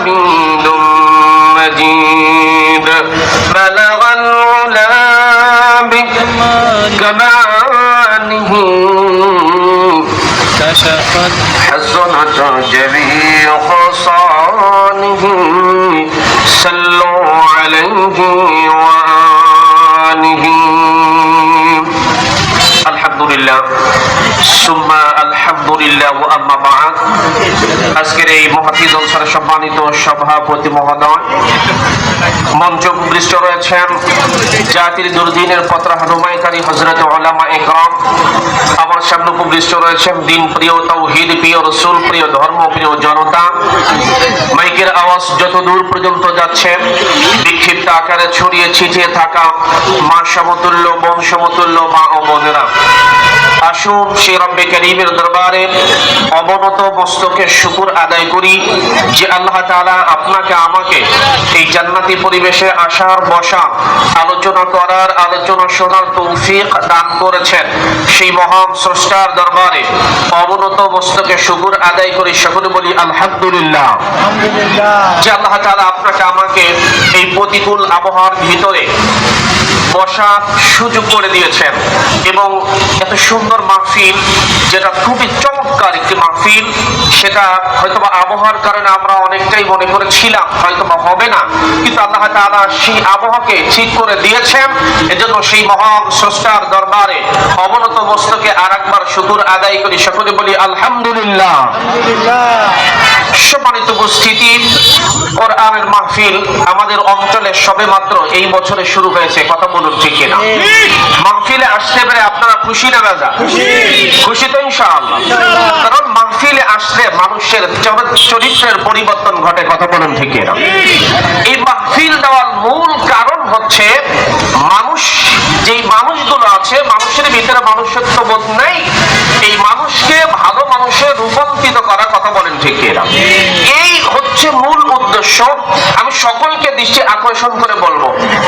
حميد مجيد. بلغ العلا بكماله كشفت حسنة جميع خصاله. صلوا عليه وآله. الحمد لله. ثم الحمد لله. وأما بعد. আজকের এই মহাতি জলসার সম্মানিত সভাপতি মহোদয়, মঞ্চ উপৃষ্ট রয়েছেন জাতির দুর্দিনের পত্র হানুমাইকারী হজরত ওলামা একরম। আমার সামনে উপৃষ্ট রয়েছেন দিন প্রিয় তৌহিদ প্রিয় রসুল, প্রিয় ধর্ম, প্রিয় জনতা। মাইকের আওয়াজ যত দূর পর্যন্ত যাচ্ছে, বিক্ষিপ্ত আকারে ছড়িয়ে ছিটিয়ে থাকা মা সমতুল্য, বোন সমতুল্য মা ও বোনেরা। আসুন সে রব্বে করিমের দরবারে অবনত মস্তকে শুকুর আদায় করি যে আল্লাহ তাআলা আপনাকে আমাকে এই জান্নাতি পরিবেশে আসার বসা আলোচনা করার আলোচনা শোনার তৌফিক দান করেছেন। সেই মহান স্রষ্টার দরবারে অবনত মস্তকে শুকুর আদায় করি সকলে বলি আলহামদুলিল্লাহ। যে আল্লাহ তাআলা আপনাকে আমাকে এই প্রতিকূল আবহাওয়ার ভিতরে বসার সুযোগ করে দিয়েছেন। এবং এত সুন্দর মাহফিল, যেটা খুবই চমৎকার একটি মাহফিল, সেটা হয়তোবা আবহাওয়ার কারণে আমরা অনেকটাই মনে করেছিলাম, হয়তোবা হবে না। কিন্তু আল্লাহ তাআলা সেই আবহাওয়াকে ঠিক করে দিয়েছেন। এজন্য সেই মহান স্রষ্টার দরবারে অবনত মস্তকে আর একবার শুকুর আদায় করি। সকলে বলি আলহামদুলিল্লাহ। সম্মানিত উপস্থিতি কোরআনের মাহফিল আমাদের অঞ্চলে সবে মাত্র এই বছরে শুরু হয়েছে কথা বলুন ঠিক কিনা? মাহফিলে আসতে পেরে আপনারা খুশি না রাজা? খুশি। তো ইনশাআল্লাহ। কারণ মাহফিলে আসলে মানুষের চরিত্রের পরিবর্তন ঘটে কথা বলুন ঠিক কিনা? এই মাহফিল দেওয়ার মূল কারণ হচ্ছে মানুষ যেই মানুষগুলো আছে, মানুষের ভিতরে মানুষত্ব বোধ নাই, এই মানুষকে ভালো মানুষে রূপান্তরিত করার কথা বলেন ঠিক কিনা এই হচ্ছে মূল উদ্দেশ্য। আমি সকলকে দৃষ্টি আকর্ষণ করে বলব।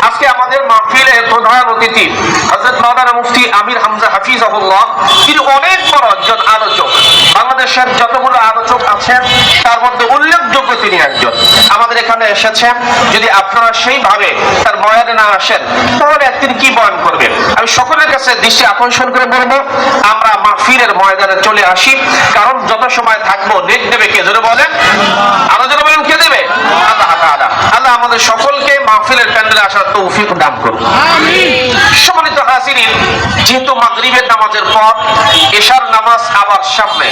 আজকে আমাদের মাহফিলে প্রধান অতিথি হযরত মাওলানা মুফতি আমির হামজা হাফিজাহুল্লাহ। তিনি অনেক বড় একজন আলোচক। বাংলাদেশের যতগুলো আলোচক আছেন, তার মধ্যে উল্লেখযোগ্য তিনি একজন। আমাদের এখানে এসেছেন, যদি আপনারা সেইভাবে তার বয়ানে না আসেন, তাহলে তিনি কি বয়ান করবেন? আমি সকলের কাছে দৃষ্টি আকর্ষণ করে বলব, আমরা মা মাহফিলের ময়দানে চলে আসি। কারণ যত সময় থাকব নেট দেবে কে? জোরে বলেন। আরও জোরে বলেন, কে দেবে? আল্লাহ আল্লাহ আমাদের সকলকে মাহফিলের প্যান্ডেলে আসার তৌফিক দান করুন। সম্মানিত হাজিরিন যেহেতু মাগরিবের নামাজের পর এশার নামাজ আবার সামনে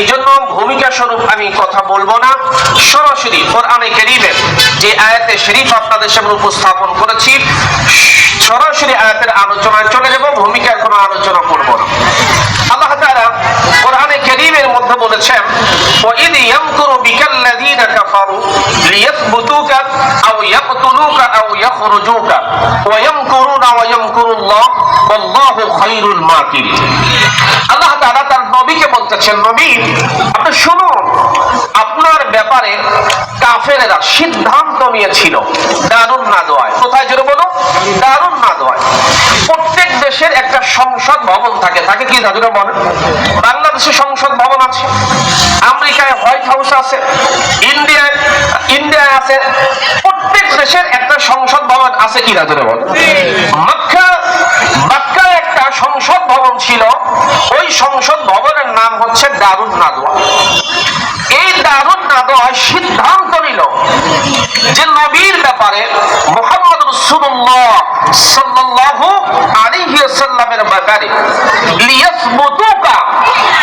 এই জন্য ভূমিকা স্বরূপ আমি কথা বলব না। সরাসরি কোরআনে কেরিমের যে আয়াতে শরীফ আপনাদের সামনে উপস্থাপন করেছি সরাসরি আয়াতের আলোচনায় চলে যাব ভূমিকার কোনো আলোচনা করব না। আল্লাহ তাআলা কারীমের মধ্যে বলেছেন وَإِذْ يَمْكُرُ بِكَ الَّذِينَ كَفَرُوا لِيَثْبُتُوكَ أَوْ يَقْتُلُوكَ أَوْ يَخْرُجُوكَ وَيَمْكُرُونَ وَيَمْكُرُ اللَّهُ وَاللَّهُ خَيْرُ الْمَاكِرِينَ আল্লাহ তাআলা তার নবীকে বলতেছেন নবী আপনি শুনুন আপনার ব্যাপারে কাফেরেরা সিদ্ধান্ত নিয়েছিল। দারুণ না দোয়ায়। কোথায় জোরে বলো? দারুণ না দোয়ায়। প্রত্যেক দেশের একটা সংসদ ভবন থাকে। থাকে কি দাদুরা বলেন বাংলাদেশে সংসদ ভবন আছে। আমেরিকায় হোয়াইট হাউস আছে। ইন্ডিয়ায় ইন্ডিয়ায় আছে। প্রত্যেক দেশের একটা সংসদ ভবন আছে কি দাদুরা বলেন মক্কা, মক্কায় একটা সংসদ ভবন ছিল। ওই সংসদ ভবনের নাম হচ্ছে দারুণ নাদোয়া এই নাদোয়া সিদ্ধান্ত নিল যে নবীর ব্যাপারে মোহাম্মদ সাল্লাল্লাহু আলাইহি ওয়াসাল্লামের ব্যাপারে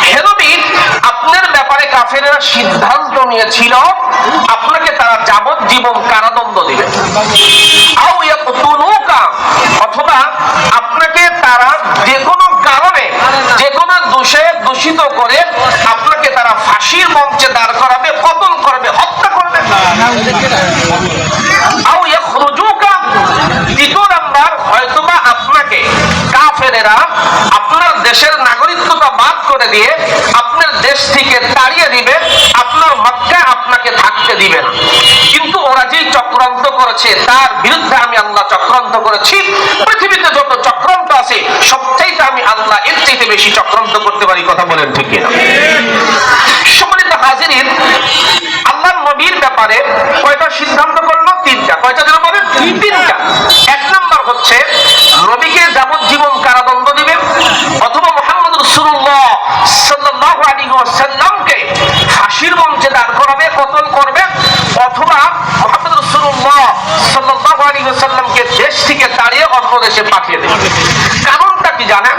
হে নবী, আপনার ব্যাপারে কাফেরেরা সিদ্ধান্ত নিয়েছিল, আপনাকে তারা যাবজ্জীবন কারাদণ্ড দিবে। আও অথবা আপনাকে তারা যে কোনো যে কোনো দোষে দূষিত করে আপনাকে তারা ফাঁসির মঞ্চে দাঁড় করাবে, কতল করবে, হত্যা করবে। আপনার দেশের নাগরিকত্বটা বাদ করে দিয়ে আপনার দেশ থেকে তাড়িয়ে দিবে, আপনার মক্কা আপনাকে দিবে না। কিন্তু ওরা যেই চক্রান্ত করেছে, তার বিরুদ্ধে আমি আল্লাহ চক্রান্ত করেছি। পৃথিবীতে যত চক্রান্ত আছে, সবচাইতে আমি আল্লাহ এর চাইতে বেশি চক্রান্ত করতে পারি, কথা বলেন ঠিক কিনা? ওয়াসাল্লামকে দেশ থেকে তাড়িয়ে অন্য দেশে পাঠিয়ে দেবে কারণটা কি জানেন?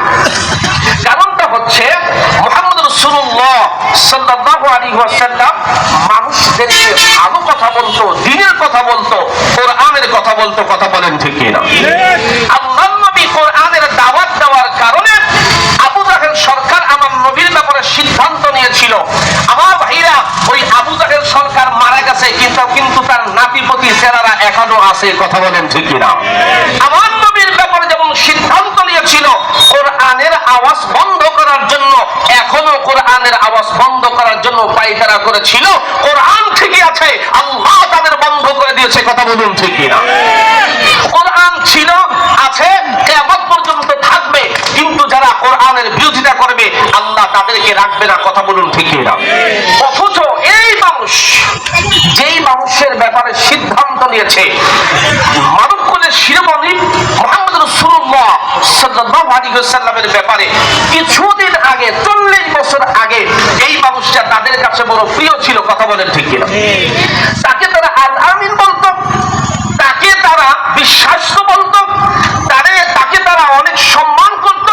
কারণটা হচ্ছে মোহাম্মদ রসুল্লাহ ওয়াসাল্লাম মানুষদেরকে ভালো কথা বলতো কথা বলতো, কোরআনের কথা বলতো, কথা বলেন নবী কোরআনের দাওয়াত দেওয়ার কারণে আবু জাহেল সরকার আমার নবীর ব্যাপারে সিদ্ধান্ত নিয়েছিল। আমার ভাইরা ওই আবু জাহেল সরকার মারা গেছে, কিন্তু সেনারা এখনও আছে, কথা বলেন ঠিক কিনা? আমার নবীর ব্যাপারে যেমন সিদ্ধান্ত নিয়েছিল, কোরআনের আওয়াজ বন্ধ করার জন্য, এখনও কোরআনের আওয়াজ বন্ধ করার জন্য পায়খানা করেছিল, কোরআন ঠিকই আছে, আল্লাহ তাদের বন্ধ করে দিয়েছে, কথা বলুন ঠিক কিনা? কোরআন ছিল, আছে কেমন পর্যন্ত থাকবে কিন্তু যারা কোরআনের বিরোধিতা করবে আল্লাহ তাদেরকে রাখবে না কথা বলুন ঠিক কিনা অথচ এই মানুষ যেই মানুষের ব্যাপারে কিনা? তাকে তারা আল তাকে তারা বিশ্বাস তাকে তারা অনেক সম্মান করত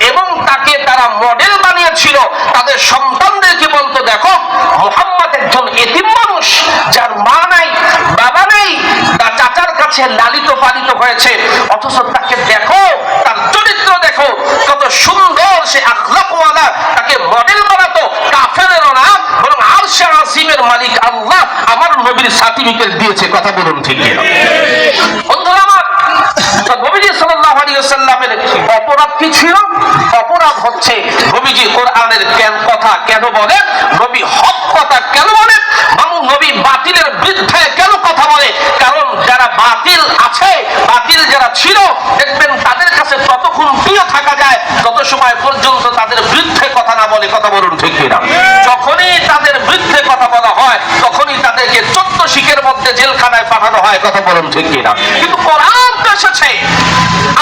এবং তাকে তারা মডেল বানিয়েছিল, তাদের সন্তানদেরকে বলতো দেখো মোহাম্মদ একজন এতিম মানুষ যার মা নাই বাবা নেই তার চাচার কাছে লালিত পালিত হয়েছে, অথচ তাকে দেখো, তার চরিত্র দেখো, কত সুন্দর সে আখলাকওয়ালা, তাকে মডেল বানাতো, কাফেরেরও না, বরং আসিমের মালিক আল্লাহ, আমার নবীর সার্টিফিকেট দিয়েছে, কথা বলুন ঠিক বন্ধুরা আমার নবীজি অপরাধ কি ছিল? অপরাধ হচ্ছে, নবীজি কোরআনের কেন কথা কেন বলেন, নবী হক কথা কেন বলেন মামু নবী বাতিলের বিরুদ্ধে কেন কথা বলে কারণ যারা বাতিল আছে, বাতিল যারা ছিল, দেখবেন তাদের কাছে ততক্ষণ প্রিয় থাকা যায় তত সময় পর্যন্ত তাদের বিরুদ্ধে কথা না বলে কথা বলুন ঠিক কিনা। যখনই তাদের বিরুদ্ধে কথা বলা হয়, তখনই তাদেরকে চোদ্দ শিখের মধ্যে জেলখানায় পাঠানো হয়, কথা বলুন ঠিক কিনা। কিন্তু কোরআন তো এসেছে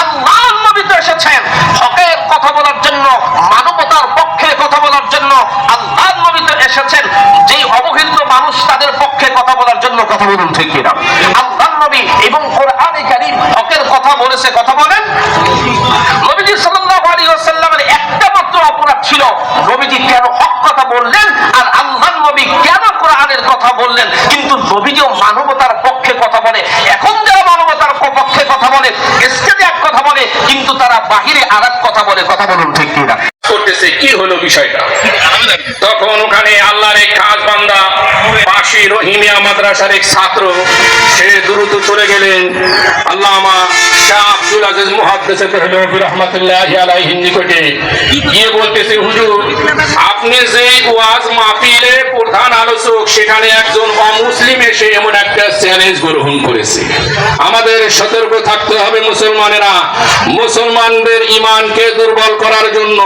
আল্লাহ নবী তো এসেছেন। হকের কথা বলার জন্য, মানবতার পক্ষে কথা বলার জন্য আল্লাহ নবী তো এসেছেন। যেই অবহেলিত মানুষ তাদের পক্ষে কথা বলার জন্য কথা বলুন ঠিক কিনা। কেন হক কথা বললেন? আর আল্লাহ নবী কেন কোরআনের কথা বললেন? কিন্তু নবীজিও মানবতার পক্ষে কথা বলে। এখন যারা মানবতার পক্ষে কথা বলে, স্টেজে এক কথা বলে, কিন্তু তারা বাহিরে আর কথা বলে। কথা বলুন ঠিক কিনা? করতেছে, কি হলো বিষয়টা? তখন ওখানে আল্লাহর এক খাস বান্দা পাশে রহিমিয়া মাদ্রাসার এক ছাত্র, সে দ্রুত চলে গেলেন আল্লামা শাহ আব্দুল আজিজ মুহাদ্দিস তাহলিফি রাহমাতুল্লাহি আলাইহির নিকটে। গিয়ে বলতেছে, হুজুর, আপনি যে ওয়াজ মাহফিলে প্রধান আলোচক, সেখানে একজন অমুসলিম এসে এমন একটা চ্যালেঞ্জ গ্রহণ করেছে। আমাদের সতর্ক থাকতে হবে মুসলমানেরা। মুসলমানদের ইমানকে দুর্বল করার জন্য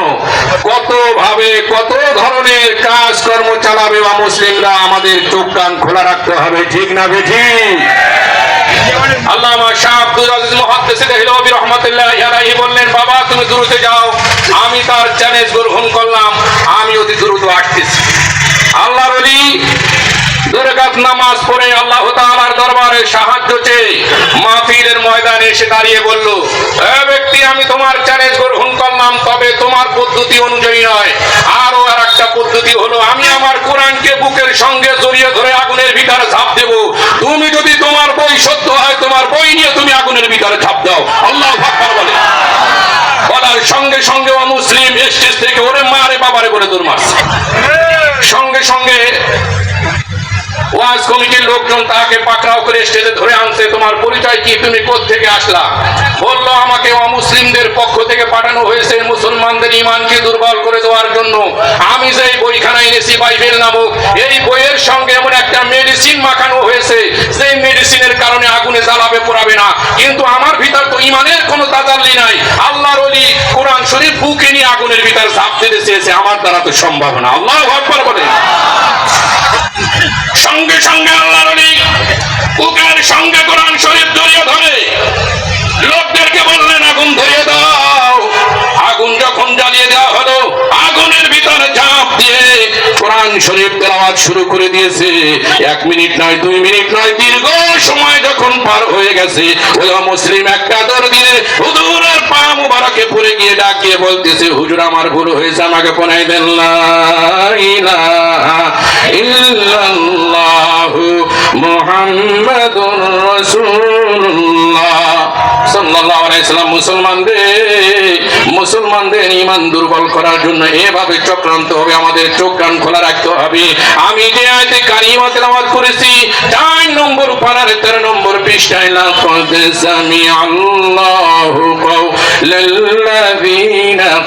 কত ভাবে কত ধরনের কাজকর্ম চালাবে বা মুসলিমরা আমাদের চোখ কান খোলা রাখতে হবে, ঠিক না বেঠিক? আল্লামা শাহ আব্দুল আজিজ মুহাদ্দিস বললেন, বাবা, তুমি দ্রুত যাও, আমি তার চ্যালেঞ্জ গ্রহণ করলাম, আমি অতি দ্রুত আসতেছি। আল্লাহর ওলি দুরাকাত নামাজ পড়ে আল্লাহ তাআলার দরবারে সাহায্য চেয়ে মাহফিলের ময়দানে এসে দাঁড়িয়ে বলল, এ ব্যক্তি, আমি তোমার চ্যালেঞ্জ গ্রহণ করলাম, তবে তোমার পদ্ধতি অনুযায়ী নয়। আরও আর একটা পদ্ধতি হলো, আমি আমার কোরআনকে বুকের সঙ্গে জড়িয়ে ধরে আগুনের ভিতরে ঝাঁপ দেব। তুমি যদি তোমার বই সত্য হয়, তোমার বই নিয়ে তুমি আগুনের ভিতরে ঝাঁপ দাও। আল্লাহ আকবার বলে। বলার সঙ্গে সঙ্গে ও মুসলিম স্টেজ থেকে ওরে মারে বাবারে বলে তোর মারছে। সঙ্গে সঙ্গে ওয়াজ কমিটির লোকজন তাকে পাকড়াও করে স্টেজে ধরে আনছে। তোমার পরিচয় কি? তুমি থেকে আসলা? বলল, আমাকে অমুসলিমদের পক্ষ থেকে পাঠানো হয়েছে মুসলমানদের ইমানকে দুর্বল করে দেওয়ার জন্য। আমি যে বইখানা এনেছি, বাইবেল নামক, এই বইয়ের সঙ্গে এমন একটা মেডিসিন মাখানো হয়েছে। যে মেডিসিনের কারণে আগুনে জ্বালাবে, পোড়াবে না। কিন্তু আমার ভিতর তো ইমানের কোনো তাজাল্লি নাই। আল্লাহর অলি কোরআন শরীফ বুকে নিয়ে আগুনের ভিতর ঝাঁপ দিতে চেয়েছে। আমার দ্বারা তো সম্ভব না। আল্লাহ সঙ্গে আল্লাহর অলি বুকের সঙ্গে কোরআন শরীফ জড়িয়ে ধরে। লোকদেরকে বললেন, আগুন ধরিয়ে দাও। আগুন যখন জ্বালিয়ে দেওয়া হলো, আগুনের ভিতরে ঝাঁপ দিয়ে কোরআন শরীফ তেলাওয়াত শুরু করে দিয়েছে। এক মিনিট নয়, দুই মিনিট নয়, দীর্ঘ সময় যখন পার হয়ে গেছে, ওই মুসলিম একটা দর দিয়ে হুজুরের পা মুবারকে পড়ে গিয়ে ডাকিয়ে বলতেছে, হুজুর, আমার ভুল হয়েছে, আমাকে পনাই দেন ইল্লাল্লাহু। সাল্লাল্লাহু আলাইহি সাল্লাম মুসলমানদের মুসলমানদের ঈমান দুর্বল করার জন্য এভাবে চক্রান্ত হবে, আমাদের চোখ কান খোলা রাখতে হবে। আমি যে আয়াতে কারিমা তেলাওয়াত করেছি, চার নম্বর পারার তেরো নম্বর পৃষ্ঠায়, লাকাদ সামি আল্লাহু ক্বালু আগনিয়া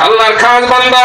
আল্লাহর খাস বান্দা